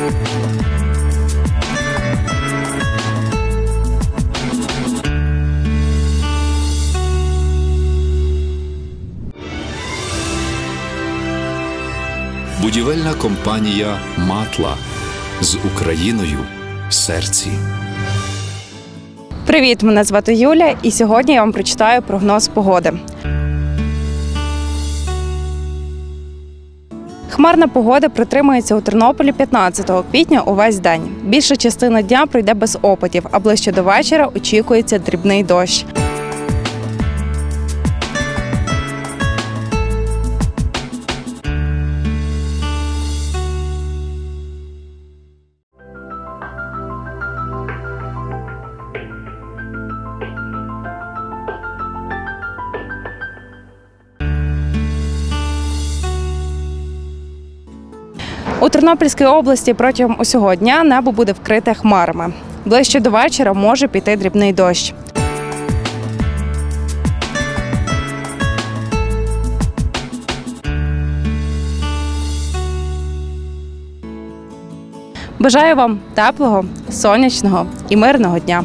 Будівельна компанія Матла з Україною в серці. Привіт, мене звати Юля, і сьогодні я вам прочитаю прогноз погоди. Хмарна погода протримується у Тернополі 15 квітня увесь день. Більша частина дня пройде без опадів, а ближче до вечора очікується дрібний дощ. У Тернопільській області протягом усього дня небо буде вкрите хмарами. Ближче до вечора може піти дрібний дощ. Бажаю вам теплого, сонячного і мирного дня.